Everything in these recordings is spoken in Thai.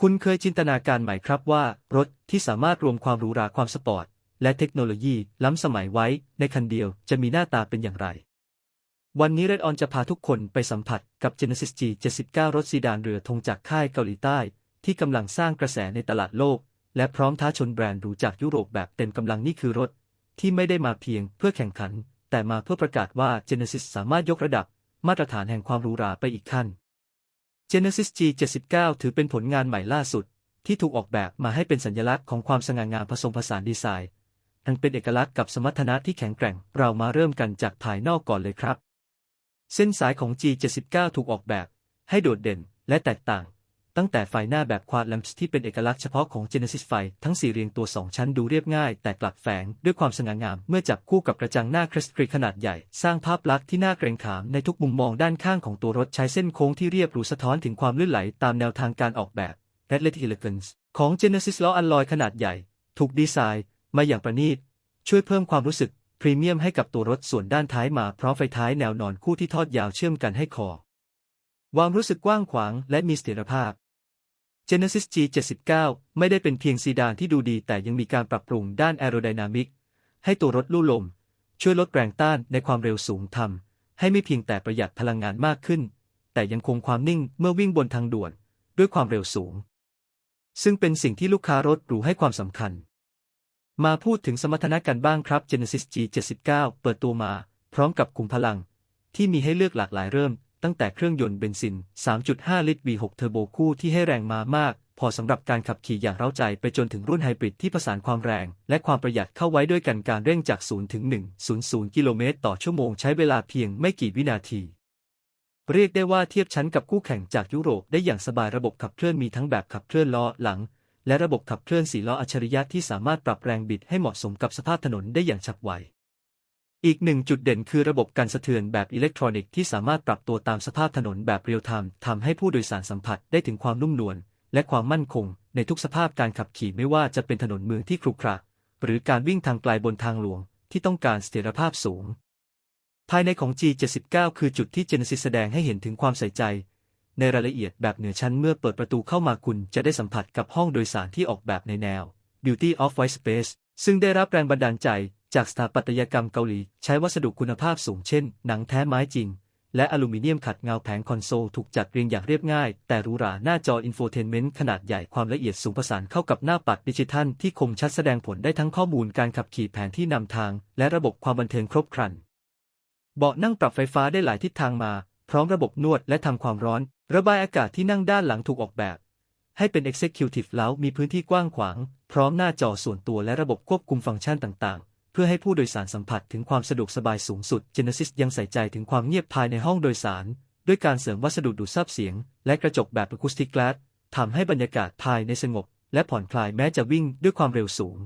คุณเคยจินตนาการไหมครับว่า รถที่สามารถรวมความหรูหราความสปอร์ต และเทคโนโลยีล้ำสมัยไว้ในคันเดียวจะมีหน้าตาเป็นอย่างไร วันนี้ Red On จะพาทุกคนไปสัมผัสกับ Genesis G79 รถซีดานเรือธงจากค่ายเกาหลีใต้ ที่กำลังสร้างกระแสในตลาดโลก และพร้อมท้าชนแบรนด์หรูจากยุโรปแบบเต็มกำลังนี่คือรถ ที่ไม่ได้มาเพียงเพื่อแข่งขัน แต่มาเพื่อประกาศว่า Genesis สามารถยกระดับ มาตรฐานแห่งความหรูหราไปอีกขั้น Genesis G79 ถือเป็นผลงานใหม่ล่าสุด ที่ถูกออกแบบมาให้เป็นสัญลักษณ์ของความสง่างามผสมผสานดีไซน์ทั้งเป็นเอกลักษณ์กับสมรรถนะที่แข็งแกร่ง เรามาเริ่มกันจากภายนอกก่อนเลยครับ เส้นสายของ G79 ถูกออกแบบ ให้โดดเด่นและแตกต่าง ตั้งแต่ไฟหน้าแบบควาดแลมป์ที่เป็นเอกลักษณ์เฉพาะของ Genesis ไฟทั้งสี่เรียงตัว 2 ชั้นดูเรียบง่าย แต่กลับแฝงด้วยความสง่างาม เมื่อจับคู่กับกระจังหน้าคริสตรีขนาดใหญ่ สร้างภาพลักษณ์ที่น่าเกรงขามในทุกมุมมองด้านข้างของตัวรถใช้เส้นโค้งที่เรียบหรูสะท้อนถึงความลื่นไหลตามแนวทางการออกแบบและเล t Elegance ของ Genesis ล้ออัลลอยขนาดใหญ่ ถูกดีไซน์ มาอย่างประณีตช่วยเพิ่มความรู้สึกพรีเมียมให้กับตัวรถส่วนด้านท้ายมาพร้อมไฟท้ายแนวนอนคู่ที่ทอดยาวเชื่อมกันให้คอวามรู้สึกกว้างขวางและมีเสถียรภาพ Genesis G79 ไม่ได้เป็นเพียงซีดานที่ดูดีแต่ยังมีการปรับปรุงด้านแอโรไดนามิก ให้ตัวรถลู่ลม ช่วยลดแรงต้านในความเร็วสูงทำให้ไม่เพียงแต่ประหยัดพลังงานมากขึ้น แต่ยังคงความนิ่งเมื่อวิ่งบนทางด่วน ด้วยความเร็วสูง ซึ่งเป็นสิ่งที่ลูกค้ารถหรูให้ความสำคัญ มาพูดถึงสมรรถนะกันบ้างครับ Genesis G79 เปิดตัวมา พร้อมกับขุมพลัง ที่มีให้เลือกหลากหลายเริ่ม ตั้งแต่เครื่องยนต์เบนซิน 3.5 ลิตร V6 เทอร์โบคู่ที่ให้แรงมามาก พอสำหรับการขับขี่อย่างเร้าใจไปจนถึงรุ่นไฮบริดที่ผสานความแรง และความประหยัดเข้าไว้ด้วยกันการเร่งจาก 0 ถึง 100 กิโลเมตรต่อชั่วโมงใช้เวลาเพียงไม่กี่วินาที เรียกได้ว่าเทียบชั้นกับคู่แข่งจากยุโรปได้อย่างสบายระบบขับเคลื่อนมีทั้งแบบขับเคลื่อนล้อหลัง และระบบขับเคลื่อนสี่ล้ออัจฉริยะที่สามารถปรับแรงบิดให้เหมาะสมกับสภาพถนนได้อย่างฉับไว อีกหนึ่งจุดเด่นคือระบบการสะเทือนแบบอิเล็กทรอนิกส์ที่สามารถปรับตัวตามสภาพถนนแบบเรียลไทม์ทำให้ผู้โดยสารสัมผัสได้ถึงความนุ่มนวลและความมั่นคง ในทุกสภาพการขับขี่ไม่ว่าจะเป็นถนนเมืองที่ครุขระหรือการวิ่งทางไกลบนทางหลวง ที่ต้องการเสถียรภาพสูง ภายในของ G79 คือจุดที่ Genesis แสดงให้เห็นถึงความใส่ใจ ในรายละเอียดแบบเหนือชั้นเมื่อเปิดประตูเข้ามาคุณจะได้สัมผัสกับห้องโดยสารที่ออกแบบในแนว Beauty of White Space ซึ่งได้รับแรงบันดาลใจ จากสถาปัตยกรรมเกาหลี ใช้วัสดุคุณภาพสูงเช่น หนังแท้ไม้จริง และอลูมิเนียมขัดเงาแผงคอนโซลถูกจัดเรียงอย่างเรียบง่าย แต่หรูหราหน้าจออินโฟเทนเมนต์ขนาดใหญ่ความละเอียดสูงประสานเข้ากับหน้าปัดดิจิทัลที่คมชัดแสดงผลได้ทั้งข้อมูลการขับขี่แผนที่นำทาง และระบบความบันเทิงครบครัน เบาะนั่งปรับไฟฟ้าได้หลายทิศทางมา พร้อมระบบนวดและทำความร้อน ระบายอากาศที่นั่งด้านหลังถูกออกแบบ ให้เป็น Executive แล้วมีพื้นที่กว้างขวาง พร้อมหน้าจอส่วนตัวและระบบควบคุมฟังก์ชันต่างๆ พื่อให้ผู้โดยสารสัมผัสถึงความสะดวกสบายสูงสุด Genesis ยังใส่ใจถึงความเงียบภายในห้องโดยสาร ด้วยการเสริมวัสดุดูดซับเสียง และกระจกแบบ Acoustic Glass ทำให้บรรยากาศภายในสงบ และผ่อนคลายแม้จะวิ่งด้วยความเร็วสูง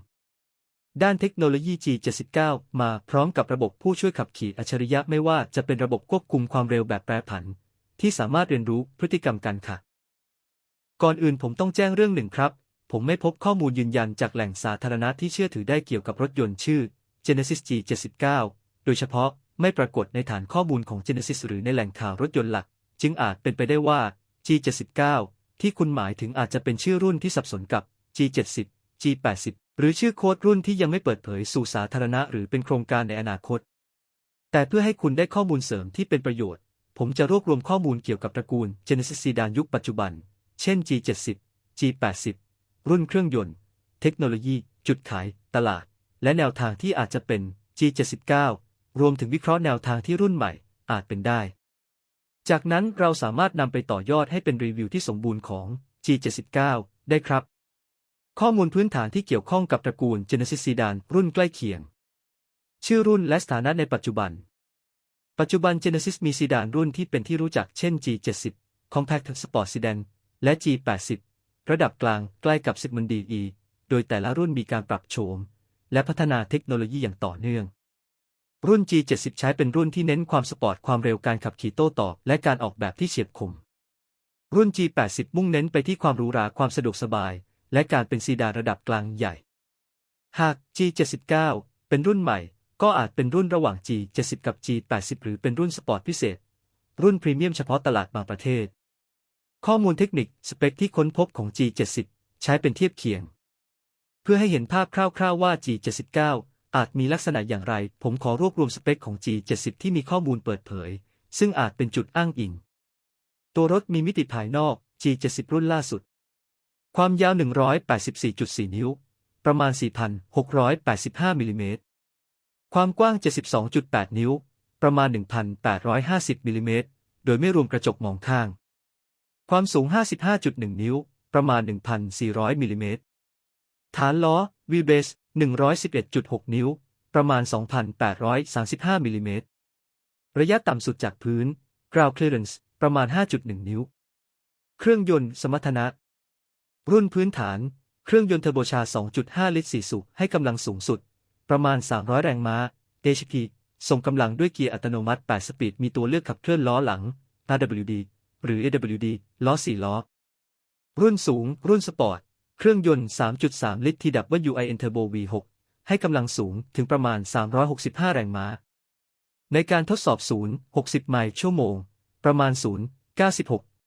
ด้านเทคโนโลยี G79 มาพร้อมกับระบบผู้ช่วยขับขี่อัจฉริยะไม่ว่าจะเป็นระบบควบคุมความเร็วแบบแปรผัน ที่สามารถเรียนรู้พฤติกรรมการขับก่อนอื่นผมต้องแจ้งเรื่องหนึ่งครับ ผมไม่พบข้อมูลยืนยันจากแหล่งสาธารณะที่เชื่อถือได้เกี่ยวกับรถยนต์ชื่อ Genesis G79 โดยเฉพาะไม่ปรากฏในฐานข้อมูลของ Genesis หรือในแหล่งข่าวรถยนต์หลัก จึงอาจเป็นไปได้ว่า G79 ที่คุณหมายถึงอาจจะเป็นชื่อรุ่นที่สับสนกับ G70 G80 หรือชื่อโค้ดรุ่นที่ยังไม่เปิดเผยสู่สาธารณะหรือเป็นโครงการในอนาคต แต่เพื่อให้คุณได้ข้อมูลเสริมที่เป็นประโยชน์ ผมจะรวบรวมข้อมูลเกี่ยวกับตระกูล Genesis Sedan ยุคปัจจุบัน เช่น G70 G80 รุ่นเครื่องยนต์ เทคโนโลยี จุดขาย ตลาด และแนวทางที่อาจจะเป็น G79 รวมถึงวิเคราะห์แนวทางที่รุ่นใหม่ อาจเป็นได้ จากนั้นเราสามารถนำไปต่อยอดให้เป็นรีวิวที่สมบูรณ์ของ G79 ได้ครับ ข้อมูลพื้นฐานที่เกี่ยวข้องกับตระกูล Genesis Sedan รุ่นใกล้เคียง ชื่อรุ่นและสถานะในปัจจุบัน ปัจจุบัน Genesis มีซีดานรุ่นที่เป็นที่รู้จักเช่น G70 Compact Sport Sedan และ G80 ระดับกลางใกล้กับ Sigmund DE โดยแต่ละรุ่นมีการปรับโฉม และพัฒนาเทคโนโลยีอย่างต่อเนื่อง รุ่น G70 ใช้เป็นรุ่นที่เน้นความสปอร์ตความเร็วการขับขี่โต้ตอบ และการออกแบบที่เฉียบคม รุ่น G80 มุ่งเน้นไปที่ความหรูหราความสะดวกสบาย และการเป็นซีดานระดับกลางใหญ่ หาก G79 เป็นรุ่นใหม่ ก็อาจเป็นรุ่นระหว่าง G70 กับ G80 หรือเป็นรุ่นสปอร์ตพิเศษ รุ่นพรีเมียมเฉพาะตลาดบางประเทศ ข้อมูลเทคนิคสเปคที่ค้นพบของ G70 ใช้เป็นเทียบเคียง พื่อให้เห็นภาพคร่าวๆว่า G79 อาจมีลักษณะอย่างไร ผมขอรวบรวมสเปคของ G70 ที่มีข้อมูลเปิดเผย ซึ่งอาจเป็นจุดอ้างอิง ตัวรถมีมิติภายนอก G70 รุ่นล่าสุด ความยาว 184.4 นิ้ว ประมาณ 4,685มิลลิเมตร ความกว้าง 72.8 นิ้ว ประมาณ 1,850มิลลิเมตร โดยไม่รวมกระจกมองข้าง ความสูง 55.1 นิ้ว ประมาณ 1,400มิลลิเมตร ฐานล้อวีเบส111.6 นิ้ว ประมาณ 2,835 มิลลิเมตร ระยะต่ำสุดจากพื้น ground clearance ประมาณ 5.1 นิ้ว เครื่องยนต์สมรรถนะ รุ่นพื้นฐาน เครื่องยนต์เทอร์โบชาร์จ2.5 ลิตร 4 สูบ ให้กำลังสูงสุด ประมาณ 300 แรงม้า HP ส่งกำลังด้วยเกียร์อัตโนมัติ 8 สปีด มีตัวเลือกขับเคลื่อนล้อหลัง RWD หรือ AWD ล้อ 4 ล้อ รุ่นสูง รุ่นสปอร์ต เครื่องยนต์ 3.3 ลิตร TWIN Turbo V6 ให้กำลังสูงถึงประมาณ 365 แรงม้า ในการทดสอบ 0 60 ไมล์ชั่วโมง ประมาณ 0 96